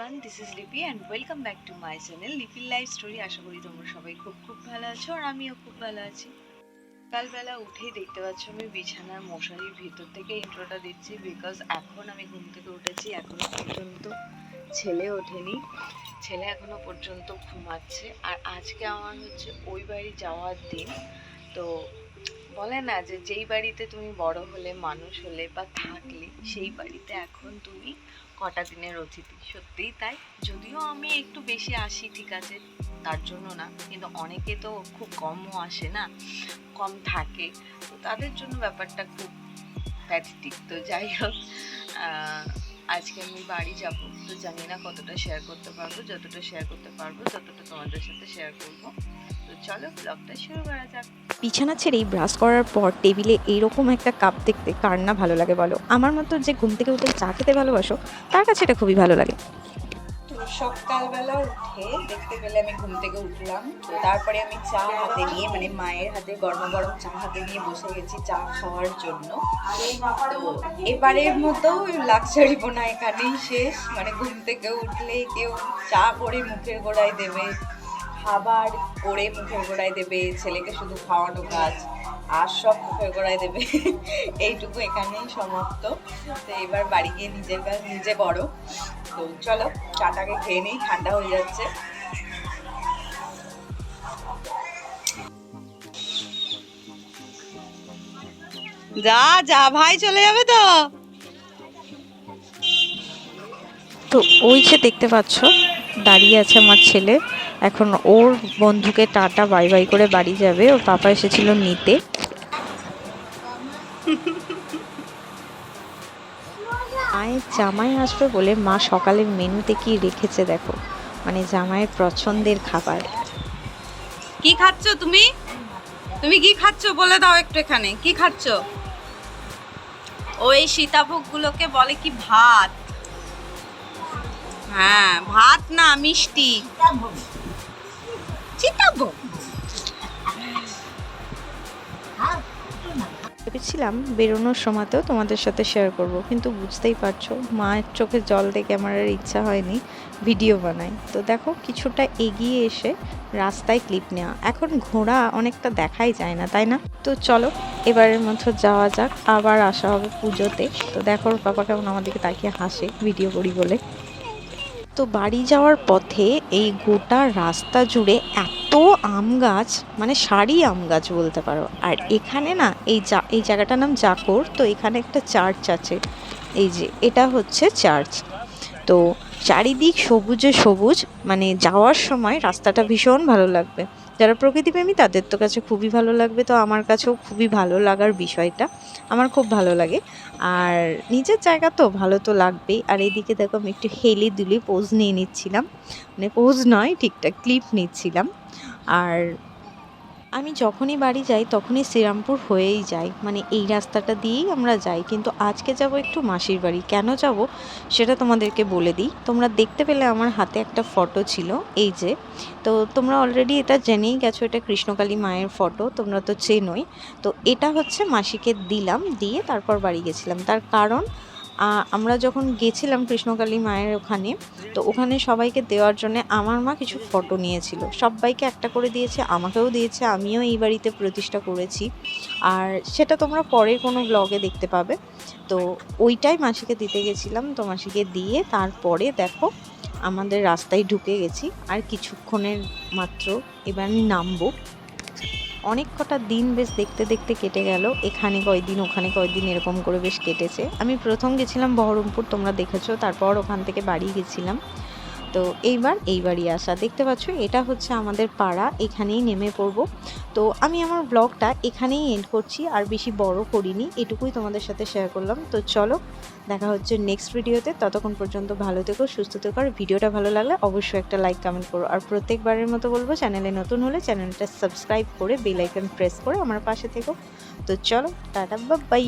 Everyone this is Lipi and welcome back to my channel লিপির life story আশা করি তোমরা সবাই খুব খুব ভালো আছো আর আমিও খুব ভালো আছি। কালবেলা উঠেই দেখতে পাচ্ছ আমি বিছানার মশারির ভিতর থেকে ইন্ট্রোটা দিচ্ছি বিকজ এখন আমি ঘুম থেকে উঠেছি, এখনও পর্যন্ত ছেলে ওঠেনি। ছেলে এখনও পর্যন্ত ঘুমাচ্ছে। আর আজকে আমার হচ্ছে ওই বাড়ি যাওয়ার দিন, তো বলে না যে যেই বাড়িতে তুমি বড় হলে, মানুষ হলে বা থাকলে, সেই বাড়িতে এখন তুমি কটা দিনের অতিথি? সত্যিই তাই? যদিও আমি একটু বেশি আসি, ঠিক আছে? তার জন্য না, কিন্তু অনেকে তো খুব কমও আসে না, কম থাকে। তো তাদের জন্য ব্যাপারটা খুব প্যাথেটিক তো যাই হোক আজকে আমি বাড়ি যাব, তো জানি না কতটা শেয়ার করতে পারব, যতটা শেয়ার করতে পারব, ততটা তোমাদের সাথে শেয়ার করব। তো চলো ব্লগটা শুরু করা যাক। বিছানা ছেড়েই ব্রাশ করার পর টেবিলে এইরকম একটা কাপ দেখতে কার না ভালো লাগে বলো? আমার মতো যে ঘুম থেকে উঠে চা খেতে ভালোবাসো, তার কাছে এটা খুবই ভালো লাগে। সকালবেলা উঠে দেখতে পেলে আমি ঘুম থেকে উঠলাম। তারপরে আমি চা হাতে নিয়ে মানে মায়ের হাতে গরম গরম চা হাতে নিয়ে বসে গেছি চা খাওয়ার জন্য। এবারের মতো লাক্সারি বোনা এখানেই শেষ। মানে ঘুম থেকে উঠলেই কেউ চা করে মুখের গোড়ায় দেবে, খাবার করে মুখের গোড়ায় দেবে, ছেলেকে শুধু খাওয়ানো কাজ। আর সব মুখের গোড়ায় দেবে। এইটুকু এখানেই সমাপ্ত। তো এবার বাড়ি গিয়ে নিজের কাজ নিজে বড়। তো চলো, চাটাকে খেয়ে নেই, ঠান্ডা হয়ে যাচ্ছে। যা যা, ভাই চলে যাবে তো। তো ওই যে দেখতে পাচ্ছ, দাঁড়িয়ে আছে আমার ছেলে। এখন ওর বন্ধুকে টাটা বাই বাই করে বাড়ি যাবে। ওর পাপা এসেছিল নিতে। মায়ের জামাই আসবে বলে মা সকালের মেনুতে কি রেখেছে দেখো। মানে জামাইয়ের পছন্দের খাবার। কি খাচ্ছ তুমি? তুমি কি খাচ্ছ বলে দাও একটু এখানে কি খাচ্ছ? ওই সীতাভোগ গুলোকে বলে কি ভাত। হ্যাঁ ভাত না মিষ্টি। সীতাভোগ। ভেবেছিলাম বেরোনোর সময়তেও তোমাদের সাথে শেয়ার করব, কিন্তু বুঝতেই পারছ, মায়ের চোখে জল দেখে আমার আর ইচ্ছা হয়নি ভিডিও বানাই। তো দেখো কিছুটা এগিয়ে এসে রাস্তায় ক্লিপ নেওয়া। এখন ঘোড়া অনেকটা দেখাই যায় না, তাই না? তো চলো, এবারের মতো যাওয়া যাক, আবার আসা হবে পুজোতে। তো দেখো পাপা কেমন আমাদেরকে তাকিয়ে হাসে ভিডিও করি বলে। তো বাড়ি যাওয়ার পথে এই গোটা রাস্তা জুড়ে এত আম গাছ মানে সারি আম গাছ বলতে পারো। আর এখানে না, এই যা এই জায়গাটার নাম জাকর, তো এখানে একটা চার্চ আছে। এই যে, এটা হচ্ছে চার্চ। তো চারিদিক সবুজে সবুজ মানে যাওয়ার সময় রাস্তাটা ভীষণ ভালো লাগবে। যারা প্রকৃতিপ্রেমী, তাদের তো কাছে খুবই ভালো লাগবে। তো আমার কাছেও খুবই ভালো লাগার বিষয়টা। আমার খুব ভালো লাগে। আর নিজের জায়গা তো ভালো তো লাগবেই। আর এইদিকে দেখো আমি একটু হেলি দুলি পোজ নিয়ে নিচ্ছিলাম। মানে পোজ নয়, ঠিকঠাক ক্লিপ নিচ্ছিলাম। আর আমি যখনই বাড়ি যাই, তখনই শ্রীরামপুর হয়েই যাই। মানে এই রাস্তাটা দিয়েই আমরা যাই। কিন্তু আজকে যাব একটু মাসির বাড়ি। কেন যাব সেটা তোমাদেরকে বলে দিই। তোমরা দেখতে পেলে আমার হাতে একটা ফটো ছিল, এই যে। তো তোমরা অলরেডি এটা জেনেই গেছো, এটা কৃষ্ণকালী মায়ের ফটো, তোমরা তো চেনোই। তো এটা হচ্ছে মাসিকে দিলাম, দিয়ে তারপর বাড়ি গেছিলাম। তার কারণ আমরা যখন গেছিলাম কৃষ্ণকালী মায়ের ওখানে, তো ওখানে সবাইকে দেওয়ার জন্য আমার মা কিছু ফটো নিয়েছিল। সবাইকে একটা করে দিয়েছে, আমাকেও দিয়েছে, আমিও এই বাড়িতে প্রতিষ্ঠা করেছি। আর সেটা তোমরা পরে কোনো ব্লগে দেখতে পাবে। তো ওইটাই মাসিকে দিতে গেছিলাম, তো মাসিকে দিয়ে তারপরে দেখো আমাদের রাস্তায় ঢুকে গেছি। আর কিছুক্ষণের মাত্র এবার আমি নামবো। অনেক কটা দিন বেশ দেখতে দেখতে কেটে গেল। এখানে কয়দিন, ওখানে কয়দিন এরকম করে বেশ কেটেছে। আমি প্রথম গেছিলাম বহরমপুর, তোমরা দেখেছ, তারপর ওখান থেকে বাড়ি গেছিলাম। তো এইবার এই বাড়ি আসা। দেখতে পাচ্ছ, এটা হচ্ছে আমাদের পাড়া, এখানেই নেমে পড়ব। তো আমি আমার ব্লগটা এখানেই এন্ড করছি, আর বেশি বড় করিনি, এটুকুই তোমাদের সাথে শেয়ার করলাম। তো চলো দেখা হচ্ছে নেক্সট ভিডিওতে ততক্ষণ পর্যন্ত ভালো থেকো, সুস্থ থেকো। আর ভিডিওটা ভালো লাগলে অবশ্যই একটা লাইক কমেন্ট করো। আর প্রত্যেকবারের মতো বলব চ্যানেলে নতুন হলে চ্যানেলটা সাবস্ক্রাইব করে বেল আইকন প্রেস করে আমার পাশে থেকো। তো চলো, টাটা বাই